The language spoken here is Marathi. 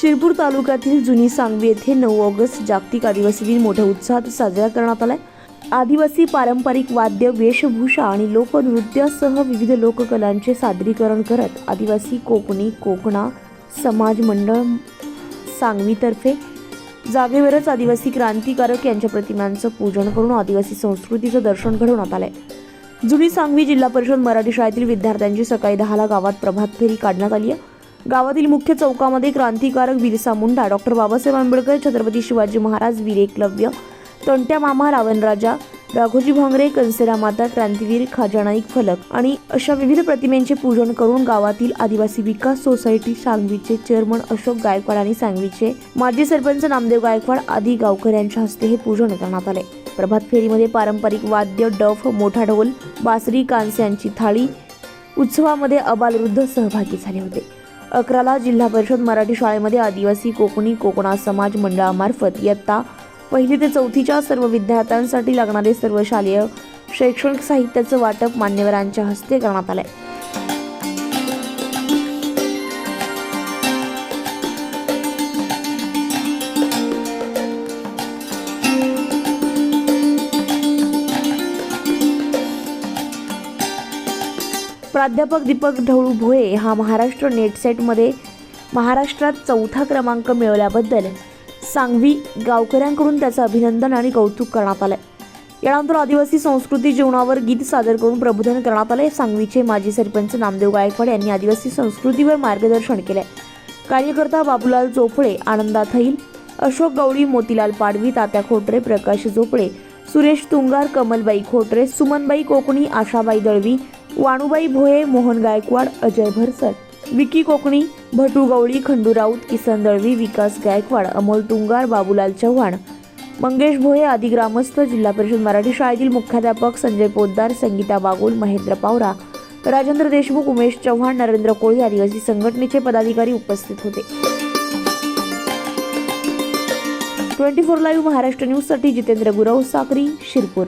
शिरपूर तालुक्यातील जुनी सांगवी येथे नऊ ऑगस्ट जागतिक आदिवासी दिन मोठ्या उत्साहात साजरा करण्यात आलाय. आदिवासी पारंपरिक वाद्य वेशभूषा आणि लोकनृत्यासह विविध लोककलांचे सादरीकरण करत आदिवासी कोकणी कोकणा समाज मंडळ सांगवीतर्फे जागेवरच आदिवासी क्रांतिकारक यांच्या प्रतिमांचं पूजन करून आदिवासी संस्कृतीचं दर्शन घडवण्यात आलंय. जुनी सांगवी जिल्हा परिषद मराठी शाळेतील विद्यार्थ्यांची सकाळी दहाला गावात प्रभात फेरी काढण्यात आली आहे. गावातील मुख्य चौकामध्ये क्रांतिकारक बिरसा मुंडा डॉक्टर बाबासाहेब आंबेडकर छत्रपती शिवाजी महाराज वीर एकलव्य तंट्या मामा रावणराजा राघोजी भांगरे कंसेरा माता क्रांतीवीर खाजा नाईक फलक आणि अशा विविध प्रतिमेंचे पूजन करून गावातील आदिवासी विकास सोसायटी सांगवीचे चेअरमन अशोक गायकवाड आणि सांगवीचे माजी सरपंच नामदेव गायकवाड आदी गावकऱ्यांच्या हस्ते हे पूजन करण्यात आले. प्रभात फेरीमध्ये पारंपरिक वाद्य डफ मोठा ढोल बासरी कांस्यांची थाळी उत्सवामध्ये अबालवृद्ध सहभागी झाले होते. अकराला जिल्हा परिषद मराठी शाळेमध्ये आदिवासी कोकणी कोकणा समाज मंडळामार्फत इयत्ता पहिली ते चौथीच्या सर्व विद्यार्थ्यांसाठी लागणारे सर्व शालेय शैक्षणिक साहित्याचं वाटप मान्यवरांच्या हस्ते करण्यात आलं आहे प्राध्यापक दीपक ढवळू भोये हा महाराष्ट्र नेटसेटमध्ये महाराष्ट्रात चौथा क्रमांक मिळवल्याबद्दल सांगवी गावकऱ्यांकडून त्याचं अभिनंदन आणि कौतुक करण्यात आलंय. यानंतर आदिवासी संस्कृती जीवनावर गीत सादर करून प्रबोधन करण्यात आले सांगवीचे माजी सरपंच नामदेव गायकवाड यांनी आदिवासी संस्कृतीवर मार्गदर्शन केले कार्यकर्ता बाबूलाल चोपडे आनंदा थैल अशोक गवळी मोतीलाल पाडवी तात्या खोटरे प्रकाश झोपडे सुरेश तुंगार कमलबाई खोटरे सुमनबाई कोकणी आशाबाई दळवी वाणूबाई भोये मोहन गायकवाड अजय भरसट विकी कोकणी भटू गवळी खंडू राऊत किसन दळवी विकास गायकवाड अमोल तुंगार बाबूलाल चव्हाण मंगेश भोये आदी ग्रामस्थ जिल्हा परिषद मराठी शाळेतील मुख्याध्यापक संजय पोद्दार संगीता बागुल महेंद्र पावरा राजेंद्र देशमुख उमेश चव्हाण नरेंद्र कोळी आदिवासी संघटनेचे पदाधिकारी उपस्थित होते. ट्वेंटी फोर लाईव्ह महाराष्ट्र न्यूजसाठी जितेंद्र गुरव साक्री शिरपूर.